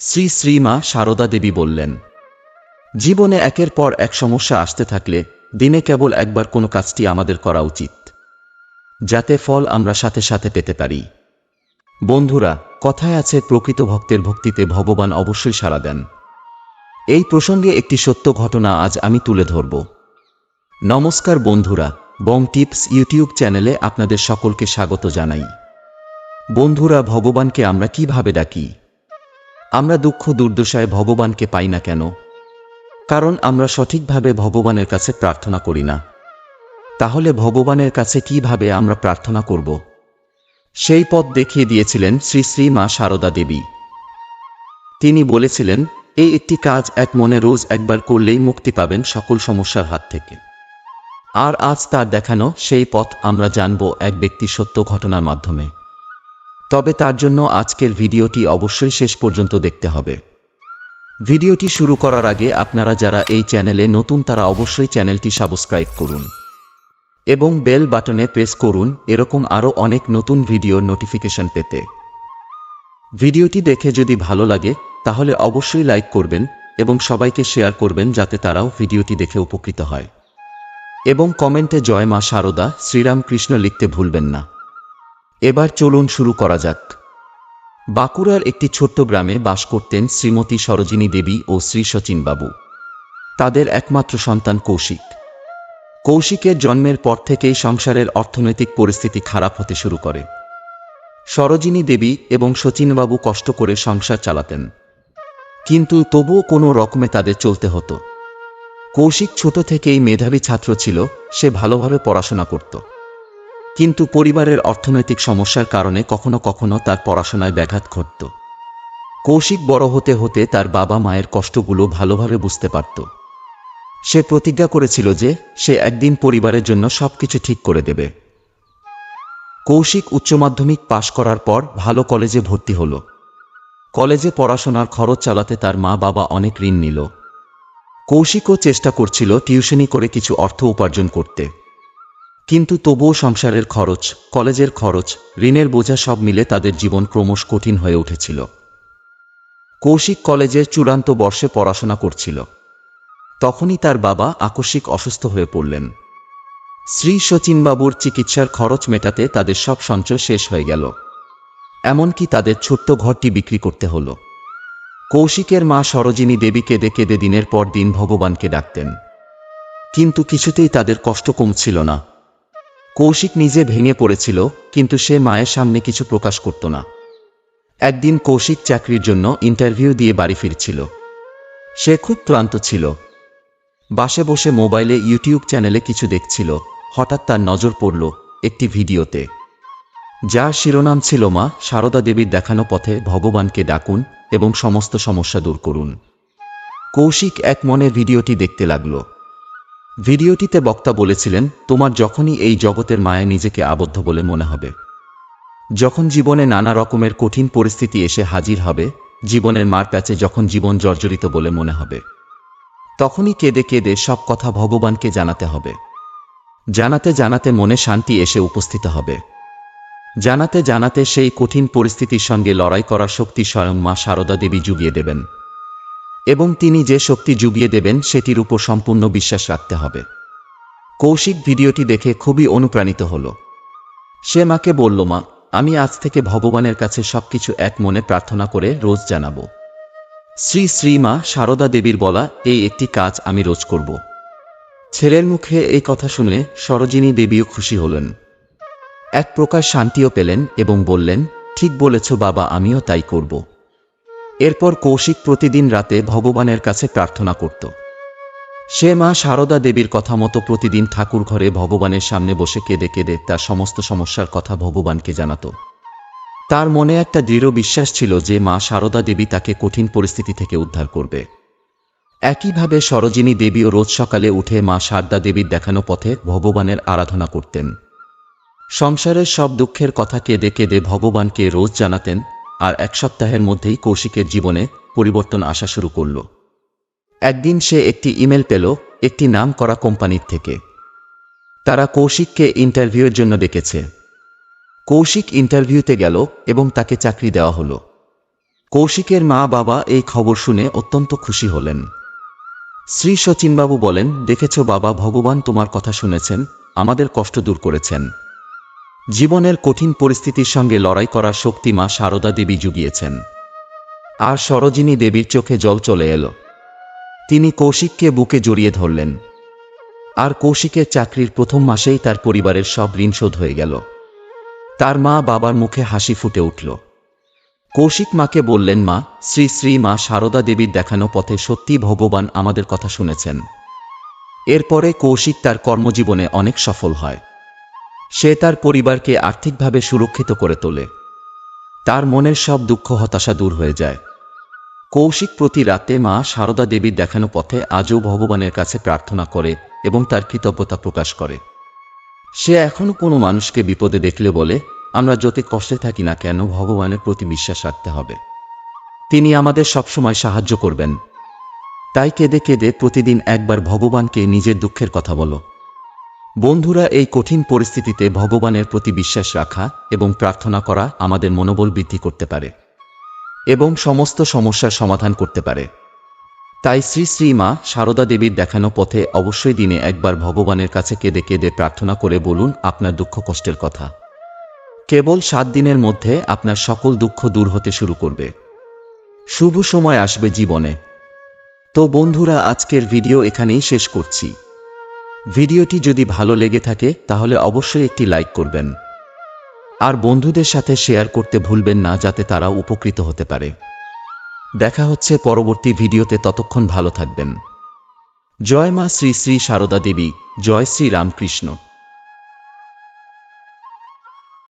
শ্রী শ্রীমা সারদা দেবী বললেন, জীবনে একের পর এক সমস্যা আসতে থাকলে দিনে কেবল একবার কোনো কাজটি আমাদের করা উচিত, যাতে ফল আমরা সাথে সাথে পেতে পারি। বন্ধুরা, কথায় আছে প্রকৃত ভক্তের ভক্তিতে ভগবান অবশ্যই সাড়া দেন। এই প্রসঙ্গে একটি সত্য ঘটনা আজ আমি তুলে ধরব। নমস্কার বন্ধুরা, বং টিপস ইউটিউব চ্যানেলে আপনাদের সকলকে স্বাগত জানাই। বন্ধুরা, ভগবানকে আমরা কীভাবে ডাকি? আমরা দুঃখ দুর্দশায় ভগবানকে পাই না কেন? কারণ আমরা সঠিকভাবে ভগবানের কাছে প্রার্থনা করি না। তাহলে ভগবানের কাছে কীভাবে আমরা প্রার্থনা করব? সেই পথ দেখিয়ে দিয়েছিলেন শ্রী শ্রী মা সারদা দেবী। তিনি বলেছিলেন, এই একটি কাজ এক মনে রোজ একবার করলেই মুক্তি পাবেন সকল সমস্যার হাত থেকে। আর আজ তার দেখানো সেই পথ আমরা জানব এক ব্যক্তি সত্য ঘটনার মাধ্যমে। তবে তার জন্য আজকের ভিডিওটি অবশ্যই শেষ পর্যন্ত দেখতে হবে। ভিডিওটি শুরু করার আগে আপনারা যারা এই চ্যানেলে নতুন তারা অবশ্যই চ্যানেলটি সাবস্ক্রাইব করুন। এবং বেল বাটনে প্রেস করুন, এরকম আরও অনেক নতুন ভিডিওর নোটিফিকেশন পেতে। ভিডিওটি দেখে যদি ভালো লাগে, তাহলে অবশ্যই লাইক করবেন এবং সবাইকে শেয়ার করবেন যাতে তারাও ভিডিওটি দেখে উপকৃত হয়। এবং কমেন্টে জয় মা শারদা শ্রীরামকৃষ্ণ লিখতে ভুলবেন না। এবার চলুন শুরু করা যাক। বাঁকুড়ার একটি ছোট্ট গ্রামে বাস করতেন শ্রীমতী সরোজিনী দেবী ও শ্রী সচিন বাবু তাদের একমাত্র সন্তান কৌশিক। কৌশিকের জন্মের পর থেকেই সংসারের অর্থনৈতিক পরিস্থিতি খারাপ হতে শুরু করে। সরোজিনী দেবী এবং সচিনবাবু কষ্ট করে সংসার চালাতেন। কিন্তু তবুও কোনো রকমে তাদের চলতে হতো। কৌশিক ছোট থেকেই মেধাবী ছাত্র ছিল, সে ভালোভাবে পড়াশোনা করত। কিন্তু পরিবারের অর্থনৈতিক সমস্যার কারণে কখনো কখনো তার পড়াশোনায় ব্যাঘাত ঘটত। কৌশিক বড় হতে হতে তার বাবা মায়ের কষ্টগুলো ভালোভাবে বুঝতে পারত। সে প্রতিজ্ঞা করেছিল যে সে একদিন পরিবারের জন্য সবকিছু ঠিক করে দেবে। কৌশিক উচ্চ মাধ্যমিক পাশ করার পর ভালো কলেজে ভর্তি হল। কলেজে পড়াশোনার খরচ চালাতে তার মা বাবা অনেক ঋণ নিল। কৌশিকও চেষ্টা করছিল টিউশনি করে কিছু অর্থ উপার্জন করতে। কিন্তু তবুও সংসারের খরচ, কলেজের খরচ, ঋণের বোঝা সব মিলে তাদের জীবন ক্রমশ কঠিন হয়ে উঠেছিল। কৌশিক কলেজের চূড়ান্ত বর্ষে পড়াশোনা করছিল। তখনই তার বাবা আকস্মিক অসুস্থ হয়ে পড়লেন। শ্রী শচীনবাবুর চিকিৎসার খরচ মেটাতে তাদের সব সঞ্চয় শেষ হয়ে গেল। এমনকি তাদের ছোট্ট ঘরটি বিক্রি করতে হলো। কৌশিকের মা সরোজিনী দেবী কেঁদে কেঁদে দিনের পর দিন ভগবানকে ডাকতেন। কিন্তু কিছুতেই তাদের কষ্ট কমছিল না। কৌশিক নিজে ভেঙে পড়েছিল, কিন্তু সে মায়ের সামনে কিছু প্রকাশ করত না। একদিন কৌশিক চাকরির জন্য ইন্টারভিউ দিয়ে বাড়ি ফিরছিল। সে খুব ক্লান্ত ছিল। বাসে বসে মোবাইলে ইউটিউব চ্যানেলে কিছু দেখছিল, হঠাৎ তার নজর পড়ল একটি ভিডিওতে। যার শিরোনাম ছিল, মা, সারদা দেবীর দেখানো পথে ভগবানকে ডাকুন এবং সমস্ত সমস্যা দূর করুন। কৌশিক এক মনে ভিডিওটি দেখতে লাগল। ভিডিওটিতে বক্তা বলেছিলেন, তোমার যখনই এই জগতের মায়ে নিজেকে আবদ্ধ বলে মনে হবে। যখন জীবনে নানা রকমের কঠিন পরিস্থিতি এসে হাজির হবে, জীবনের মার কাছে যখন জীবন জর্জরিত বলে মনে হবে, তখনই কেঁদে কেঁদে সব কথা ভগবানকে জানাতে হবে। জানাতে জানাতে মনে শান্তি এসে উপস্থিত হবে। জানাতে জানাতে সেই কঠিন পরিস্থিতির সঙ্গে লড়াই করার শক্তি স্বয়ং মা সারদা দেবী জুগিয়ে দেবেন। এবং তিনি যে শক্তি জুগিয়ে দেবেন সেটির উপর সম্পূর্ণ বিশ্বাস রাখতে হবে। কৌশিক ভিডিওটি দেখে খুবই অনুপ্রাণিত হল। সে মাকে বলল, মা, আমি আজ থেকে ভগবানের কাছে সবকিছু এক মনে প্রার্থনা করে রোজ জানাব। শ্রী শ্রী মা সারদা দেবীর বলা এই একটি কাজ আমি রোজ করব ছেলের মুখে এই কথা শুনে সরোজিনী দেবীও খুশি হলেন। এক প্রকার শান্তিও পেলেন এবং বললেন, ঠিক বলেছ বাবা, আমিও তাই করব। এরপর কৌশিক প্রতিদিন রাতে ভগবানের কাছে প্রার্থনা করত। সে মা সারদা দেবীর কথা মতো প্রতিদিন ঠাকুর ঘরে ভগবানের সামনে বসে কেঁদে কেঁদে তার সমস্ত সমস্যার কথা ভগবানকে জানাত। তার মনে একটা দৃঢ় বিশ্বাস ছিল যে মা সারদা দেবী তাকে কঠিন পরিস্থিতি থেকে উদ্ধার করবে। একইভাবে সরোজিনী দেবীও রোজ সকালে উঠে মা সারদা দেবীর দেখানো পথে ভগবানের আরাধনা করতেন। সংসারের সব দুঃখের কথা কেঁদে কেঁদে ভগবানকে রোজ জানাতেন আর এক সপ্তাহের মধ্যেই কৌশিকের জীবনে পরিবর্তন আসা শুরু করল। একদিন সে একটি ইমেল পেল একটি নাম করা কোম্পানির থেকে। তারা কৌশিককে ইন্টারভিউয়ের জন্য ডেকেছে। কৌশিক ইন্টারভিউতে গেল এবং তাকে চাকরি দেওয়া হলো। কৌশিকের মা বাবা এই খবর শুনে অত্যন্ত খুশি হলেন। শ্রী শচীনবাবু বলেন, দেখেছ বাবা, ভগবান তোমার কথা শুনেছেন, আমাদের কষ্ট দূর করেছেন। জীবনের কঠিন পরিস্থিতির সঙ্গে লড়াই করার শক্তি মা সারদা দেবী জুগিয়েছেন। আর সরোজিনী দেবীর চোখে জল চলে এলো। তিনি কৌশিককে বুকে জড়িয়ে ধরলেন। আর কৌশিকের চাকরির প্রথম মাসেই তার পরিবারের সব ঋণ শোধ হয়ে গেল। তার মা বাবার মুখে হাসি ফুটে উঠল। কৌশিক মাকে বললেন, মা, শ্রী শ্রী মা সারদা দেবীর দেখানো পথে সত্যি ভগবান আমাদের কথা শুনেছেন। এরপরে কৌশিক তার কর্মজীবনে অনেক সফল হয়। সে তার পরিবারকে আর্থিকভাবে সুরক্ষিত করে তোলে। তার মনের সব দুঃখ হতাশা দূর হয়ে যায়। কৌশিক প্রতি রাতে মা সারদা দেবীর দেখানো পথে আজও ভগবানের কাছে প্রার্থনা করে এবং তার কৃতজ্ঞতা প্রকাশ করে। সে এখনও কোনো মানুষকে বিপদে দেখলে বলে, আমরা যত কষ্টে থাকি না কেন, ভগবানের প্রতি বিশ্বাস রাখতে হবে। তিনি আমাদের সবসময় সাহায্য করবেন। তাই কেঁদে কেঁদে প্রতিদিন একবার ভগবানকে নিজের দুঃখের কথা বলো। বন্ধুরা, এই কঠিন পরিস্থিতিতে ভগবানের প্রতি বিশ্বাস রাখা এবং প্রার্থনা করা আমাদের মনোবল বৃদ্ধি করতে পারে এবং সমস্ত সমস্যার সমাধান করতে পারে। তাই শ্রী শ্রী মা সারদা দেবীর দেখানো পথে অবশ্যই দিনে একবার ভগবানের কাছে কেঁদে কেঁদে প্রার্থনা করে বলুন, আপনার দুঃখ কষ্টের কথা। কেবল সাত দিনের মধ্যে আপনার সকল দুঃখ দূর হতে শুরু করবে। শুভ সময় আসবে জীবনে। তো বন্ধুরা, আজকের ভিডিও এখানেই শেষ করছি। ভিডিওটি যদি ভালো লেগে থাকে, তাহলে অবশ্যই একটি লাইক করবেন। আর বন্ধুদের সাথে শেয়ার করতে ভুলবেন না, যাতে তারা উপকৃত হতে পারে। দেখা হচ্ছে পরবর্তী ভিডিওতে, ততক্ষণ ভালো থাকবেন। জয় মা শ্রী শ্রী সারদা দেবী, জয় শ্রী রামকৃষ্ণ।